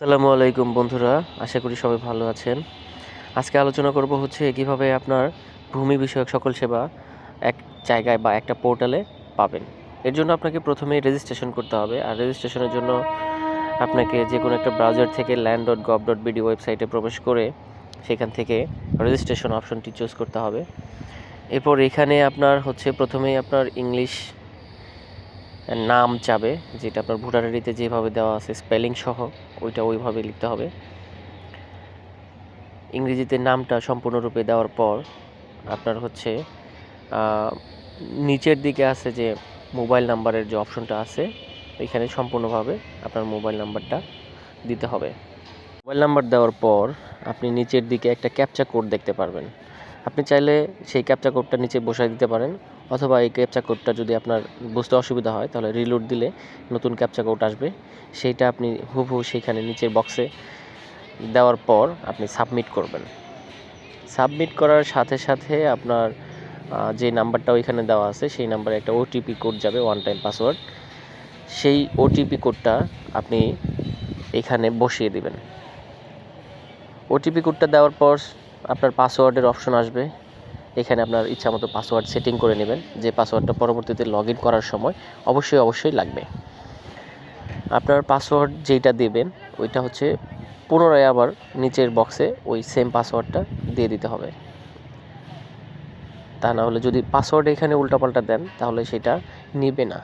আসসালামু আলাইকুম বন্ধুরা, আশা করি সবাই ভালো আছেন। আজকে আলোচনা করব হচ্ছে কীভাবে আপনার ভূমি বিষয়ক সকল সেবা এক জায়গায় বা একটা পোর্টালে পাবেন। এর জন্য আপনাকে প্রথমেই রেজিস্ট্রেশন করতে হবে, আর রেজিস্ট্রেশনের জন্য আপনাকে যে কোনো একটা ব্রাউজার থেকে land dot gov dot BD ওয়েবসাইটে প্রবেশ করে সেখান থেকে রেজিস্ট্রেশন অপশনটি চুজ করতে হবে। এরপর এখানে আপনার হচ্ছে প্রথমেই আপনার ইংলিশ নাম চাবে যেটা আপনার ভোটার আইডিতে যেভাবে দেওয়া আছে স্পেলিং সহ, ওইটা ওইভাবে লিখতে হবে। ইংরেজিতে নামটা সম্পূর্ণরূপে দেওয়ার পর আপনার হচ্ছে নিচের দিকে আছে যে মোবাইল নাম্বারের যে অপশনটা আছে, এখানে সম্পূর্ণভাবে আপনার মোবাইল নাম্বারটা দিতে হবে। মোবাইল নাম্বার দেওয়ার পর আপনি নিচের দিকে একটা ক্যাপচা কোড দেখতে পারবেন। আপনি চাইলে সেই ক্যাপচা কোডটা নিচে বসায় দিতে পারেন। অথবা এই ক্যাপচা কোডটা যদি আপনার বুঝতে অসুবিধা হয়, তাহলে রিলোড দিলে নতুন ক্যাপচা কোড আসবে। সেইটা আপনি হুবহু সেইখানে নিচের বক্সে দেওয়ার পর আপনি সাবমিট করবেন। সাবমিট করার সাথে সাথে আপনার যে নাম্বারটা ওইখানে দেওয়া আছে, সেই নাম্বারে একটা ওটিপি কোড যাবে ওয়ান টাইম পাসওয়ার্ড সেই ওটিপি কোডটা আপনি এখানে বসিয়ে দিবেন। ওটিপি কোডটা দেওয়ার পর আপনার পাসওয়ার্ডের অপশন আসবে। এখানে আপনার ইচ্ছা মতো পাসওয়ার্ড সেটিং করে নেবেন। যে পাসওয়ার্ডটা পরবর্তীতে লগ করার সময় অবশ্যই অবশ্যই লাগবে। আপনার পাসওয়ার্ড যেটা দেবেন, ওইটা হচ্ছে পুনরায় আবার নিচের বক্সে ওই সেম পাসওয়ার্ডটা দিয়ে দিতে হবে। তা না হলে যদি পাসওয়ার্ড এখানে উল্টাপাল্টা দেন, তাহলে সেটা নেবে না।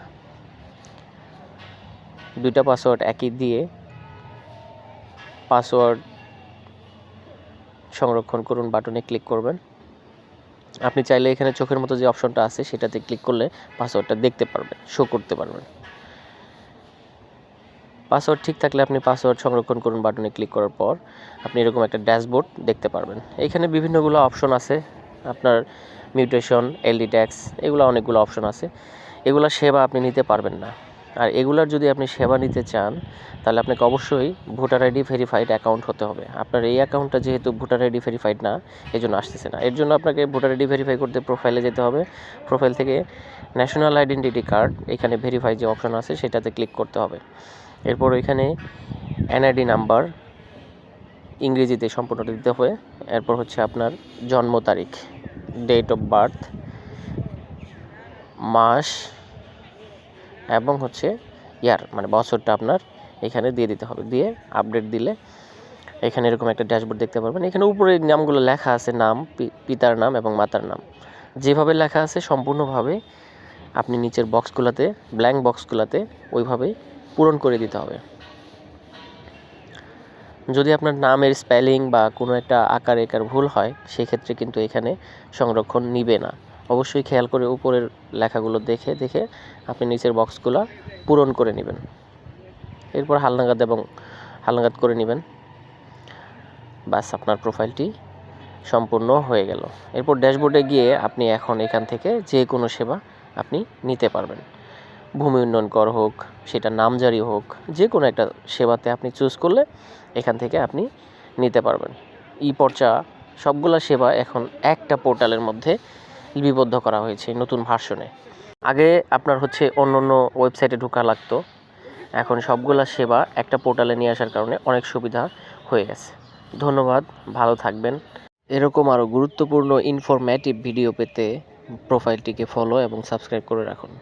দুইটা পাসওয়ার্ড একই দিয়ে পাসওয়ার্ড সংরক্ষণ করুন বাটনে ক্লিক করবেন। আপনি চাইলে এখানে চোখের মতো যে অপশনটা আছে, সেটাতে ক্লিক করলে পাসওয়ার্ডটা দেখতে পারবেন শো করতে পারবেন। পাসওয়ার্ড ঠিক থাকলে আপনি পাসওয়ার্ড সংরক্ষণ করুন বাটনে ক্লিক করার পর, আপনি এরকম একটা ড্যাশবোর্ড দেখতে পারবেন। এখানে বিভিন্নগুলো অপশন আছে, আপনার মিউটেশন এলডি ট্যাক্স এগুলো অনেকগুলো অপশন আছে। এগুলো সেবা আপনি নিতে পারবেন না। আর এগুলার যদি আপনি সেবা নিতে চান, তাহলে আপনাকে অবশ্যই ভোটার আইডি ভেরিফাইড অ্যাকাউন্ট হতে হবে। আপনার এই অ্যাকাউন্টটা যেহেতু ভোটার আইডি ভেরিফাইড না এই জন্য আসতেছে না। এর জন্য আপনাকে ভোটার আইডি ভেরিফাই করতে প্রোফাইলে যেতে হবে। প্রোফাইল থেকে ন্যাশনাল আইডেন্টিটি কার্ড, এখানে ভেরিফাই যে অপশন আছে সেটাতে ক্লিক করতে হবে। এরপর এখানে এনআইডি নাম্বার ইংরেজিতে সম্পূর্ণটা দিতে হবে। এরপর হচ্ছে আপনার জন্ম তারিখ ডেট অফ বার্থ মাস এবং হচ্ছে ইয়ার মানে বছরটা আপনার এখানে দিয়ে দিতে হবে। দিয়ে আপডেট দিলে এখানে এরকম একটা ড্যাশবোর্ড দেখতে পারবেন। এখানে উপরে নামগুলো লেখা আছে, নাম পিতার নাম এবং মাতার নাম। যেভাবে লেখা আছে সম্পূর্ণভাবে আপনি নিচের বক্সগুলোতে ব্ল্যাঙ্ক বক্সগুলোতে ওইভাবেই পূরণ করে দিতে হবে। যদি আপনার নামের স্পেলিং বা কোনো একটা আকার একার ভুল হয়, সেক্ষেত্রে কিন্তু এখানে সংরক্ষণ নিবে না। অবশ্যই খেয়াল করে উপরের লেখাগুলো দেখে দেখে আপনি নিচের বক্সগুলো পূরণ করে নেবেন। এরপর হালনাগাদ এবং হালনাগাদ করে নেবেন। বাস আপনার প্রোফাইলটি সম্পূর্ণ হয়ে গেল। এরপর ড্যাশবোর্ডে গিয়ে আপনি এখন এখান থেকে যে কোনো সেবা আপনি নিতে পারবেন। ভূমি উন্নয়ন কর হোক সেটা নামজারি হোক, যে কোনো একটা সেবাতে আপনি চুজ করলে এখান থেকে আপনি নিতে পারবেন। ই পর্চা সবগুলা সেবা এখন একটা পোর্টালের মধ্যে লিপিবদ্ধ করা হয়েছে নতুন ভার্সনে। আগে আপনার হচ্ছে অন্য অন্য ওয়েবসাইটে ঢোকা লাগতো। এখন সবগুলা সেবা একটা পোর্টালে নিয়ে আসার কারণে অনেক সুবিধা হয়ে গেছে। ধন্যবাদ, ভালো থাকবেন। এরকম আরও গুরুত্বপূর্ণ ইনফরম্যাটিভ ভিডিও পেতে প্রোফাইলটিকে ফলো এবং সাবস্ক্রাইব করে রাখুন।